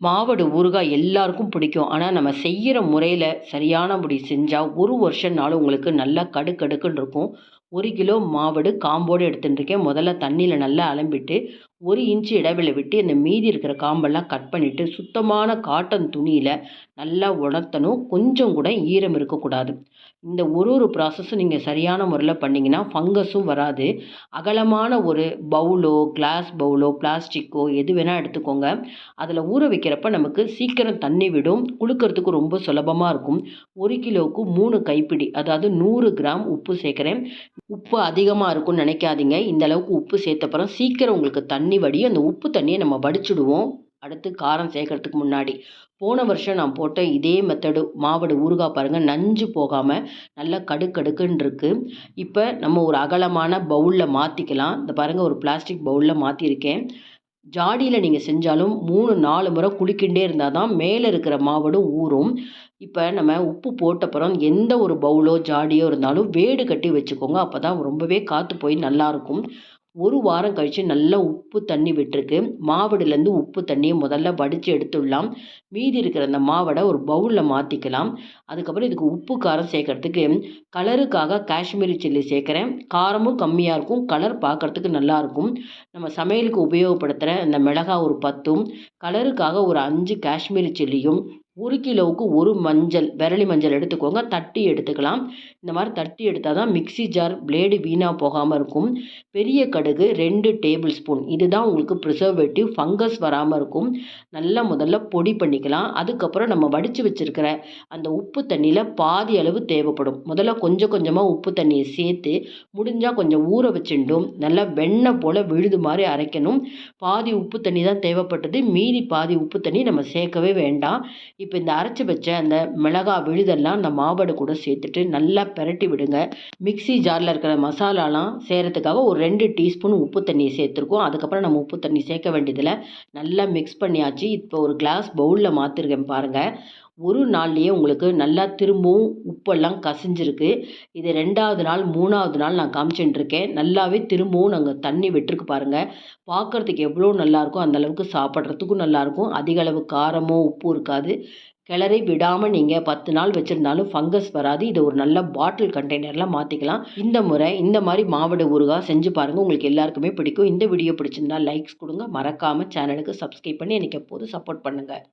மாவடு ஊறுகாய் எல்லாருக்கும் பிடிக்கும். ஆனால் நம்ம செய்கிற முறையில் சரியானபடி செஞ்சால் ஒரு வருஷம்னாலும் உங்களுக்கு நல்லா கடுக்கடுக்குன்னு இருக்கும். ஒரு கிலோ மாவடு காம்போடு எடுத்துகிட்டு இருக்கேன் முதல்ல தண்ணியில் நல்லா அலம்பிட்டு ஒரு இன்ச்சு இடைவெளி விட்டு இந்த மீதி இருக்கிற காம்பெல்லாம் கட் பண்ணிவிட்டு சுத்தமான காட்டன் துணியில் நல்லா உணர்த்தணும். கொஞ்சம் கூட ஈரம் இருக்கக்கூடாது. இந்த ஒரு ஒரு ப்ராசஸும் நீங்கள் சரியான முறையில் பண்ணிங்கன்னா ஃபங்கஸும் வராது. அகலமான ஒரு பவுலோ கிளாஸ் பவுலோ பிளாஸ்டிக்கோ எது வேணால் எடுத்துக்கோங்க. அதில் ஊற வைக்கிறப்ப நமக்கு சீக்கிரம் தண்ணி விடும். குளுக்கிறதுக்கு ரொம்ப சுலபமாக இருக்கும். ஒரு கிலோவுக்கு மூணு கைப்பிடி அதாவது நூறு கிராம் உப்பு சேர்க்குறேன். உப்பு அதிகமாக இருக்கும்னு நினைக்காதீங்க. இந்த அளவுக்கு உப்பு சேர்த்தப்பறம் சீக்கிரம் உங்களுக்கு தண்ணி தண்ணி வடியும் அந்த உப்பு தண்ணியை நம்ம வடிச்சுடுவோம். அடுத்து காரம் சேர்க்கறதுக்கு முன்னாடி. போன வருஷம் நான் போட்ட இதே மெத்தடு மாவடு ஊறுகாய் பாருங்கள் நஞ்சு போகாமல் நல்லா கடுக்கடுக்குன்னு இருக்குது இப்போ நம்ம ஒரு அகலமான பவுலில் மாற்றிக்கலாம் இந்த பாருங்கள் ஒரு பிளாஸ்டிக் பவுலில் மாற்றிருக்கேன் ஜாடியில் நீங்கள் செஞ்சாலும் மூணு நாலு முறை குளிக்கின்றே இருந்தால் தான் மேலே இருக்கிற மாவடும் ஊறும். இப்போ நம்ம உப்பு போட்டப்புறம் எந்த ஒரு பவுலோ ஜாடியோ இருந்தாலும் வேடு கட்டி வச்சுக்கோங்க. அப்போ தான் ரொம்பவே காற்று போய் நல்லாயிருக்கும் ஒரு வாரம் கழித்து நல்லா உப்பு தண்ணி விட்டுருக்கு. மாவடுலேருந்து உப்பு தண்ணியை முதல்ல வடித்து எடுத்துடலாம். மீதி இருக்கிற அந்த மாவடை ஒரு பவுலில் மாற்றிக்கலாம் அதுக்கப்புறம் இதுக்கு உப்பு காரம் சேர்க்கறதுக்கு கலருக்காக காஷ்மீரி சில்லி சேர்க்குறேன் காரமும் கம்மியாக இருக்கும். கலர் பார்க்குறதுக்கு நல்லாயிருக்கும் நம்ம சமையலுக்கு உபயோகப்படுத்துகிற இந்த மிளகாய் ஒரு பத்தும். கலருக்காக ஒரு அஞ்சு காஷ்மீரி சில்லியும் ஒரு கிலோவுக்கு ஒரு மஞ்சள் விரலி மஞ்சள் எடுத்துக்கோங்க தட்டி எடுத்துக்கலாம். இந்த மாதிரி தட்டி எடுத்தால் தான் மிக்சி ஜார் பிளேடு வீணாக போகாமல் இருக்கும். பெரிய கடுகு ரெண்டு டேபிள் ஸ்பூன் இதுதான் உங்களுக்கு ப்ரிசர்வேட்டிவ் ஃபங்கஸ் வராமல் இருக்கும். நல்லா முதல்ல பொடி பண்ணிக்கலாம். அதுக்கப்புறம் நம்ம வடித்து வச்சுருக்கிற அந்த உப்பு தண்ணியில் பாதி அளவு தேவைப்படும். முதல்ல கொஞ்சம் கொஞ்சமாக உப்பு தண்ணியை சேர்த்து முடிஞ்சால் கொஞ்சம் ஊற வச்சுட்டும் நல்லா வெண்ணெய் போல் விழுது மாதிரி அரைக்கணும். பாதி உப்பு தண்ணி தான் தேவைப்பட்டது. மீதி பாதி உப்பு தண்ணி நம்ம சேர்க்கவே வேண்டாம். இப்போ இந்த அரைச்சி வச்ச அந்த மிளகா விழுதெல்லாம் அந்த மாவடு கூட சேர்த்துட்டு நல்லா பெரட்டி விடுங்க. மிக்சி ஜாரில் இருக்கிற மசாலாலாம் செய்கிறதுக்காக ஒரு ரெண்டு டீஸ்பூன் உப்பு தண்ணியை சேர்த்துருக்கோம். அதுக்கப்புறம் நம்ம உப்பு தண்ணி சேர்க்க வேண்டியதில் நல்லா மிக்ஸ் பண்ணியாச்சு. இப்போ ஒரு கிளாஸ் பவுலில் மாற்றிருக்கேன் பாருங்கள் ஒரு நாள்லேயே உங்களுக்கு நல்லா திரும்பவும் உப்பெல்லாம் கசிஞ்சிருக்கு. இது ரெண்டாவது நாள் மூணாவது நாள் நான் காமிச்சுட்டுருக்கேன். நல்லாவே திரும்பவும் நாங்கள் தண்ணி விட்டுருக்கு பாருங்கள் பார்க்குறதுக்கு எவ்வளோ நல்லாயிருக்கும் அந்தளவுக்கு சாப்பிட்றதுக்கும் நல்லாயிருக்கும். அதிக அளவு காரமோ உப்பும் இருக்காது. கிளறி விடாமல் நீங்கள் பத்து நாள் வச்சுருந்தாலும் ஃபங்கஸ் வராது. இதை ஒரு நல்ல பாட்டில் கண்டெய்னரில் மாற்றிக்கலாம் இந்த முறை இந்த மாதிரி மாவடு ஊறுகாய் செஞ்சு பாருங்கள் உங்களுக்கு எல்லாருக்குமே பிடிக்கும். இந்த வீடியோ பிடிச்சிருந்தா லைக்ஸ் கொடுங்க. மறக்காமல் சேனலுக்கு சப்ஸ்கிரைப் பண்ணி எனக்கு எப்போதும் சப்போர்ட் பண்ணுங்கள்